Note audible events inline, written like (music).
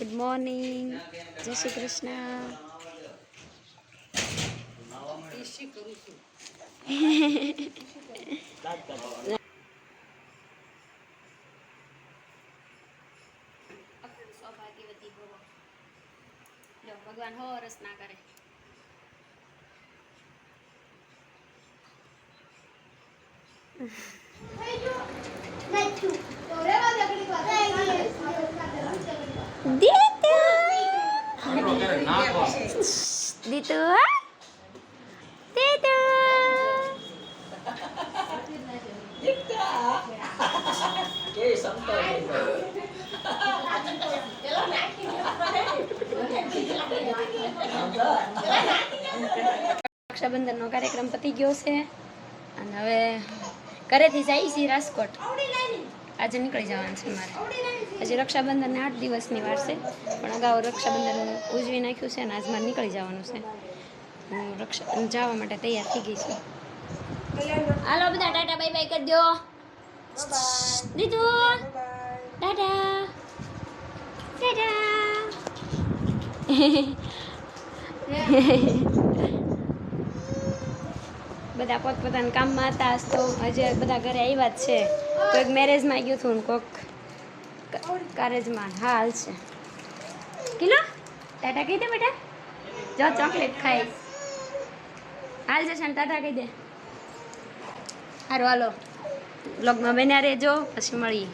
Good morning જય શ્રી કૃષ્ણ ભગવાન હો રસ ના કરે. દીતુ (laughs) દીતુ હા દીતુ રક્ષાબંધનનો કાર્યક્રમ પતી ગયો છે. અને હવે ઘરેથી જાય છે રાજકોટ. આજે નીકળી જવાનું છે મારે. હજી રક્ષાબંધનને આઠ દિવસની વાર છે, પણ અગાઉ રક્ષાબંધન ઉજવી નાખ્યું છે અને આજ મારે નીકળી જવાનું છે. હું રક્ષા જવા માટે તૈયાર થઈ ગઈ છું. હાલો બધા ટાટા બાય બાય કરી દો. દીધું ટાટા. (laughs) બધા પોતપોતાના કામમાં હતા, તો હજે બધા ઘરે આવ્યા જ છે. કોઈક મેરેજમાં ગયું હતું ને કોઈક કારેજમાં હા, હાલ છે. કિલો? ટાટા કહી દે બેટા. જો, ચોકલેટ ખાઈ. હાલ જશે ટાટા કહી દે. સારું હાલો. બ્લોગમાં બન્યા રહેજો, પછી મળીએ.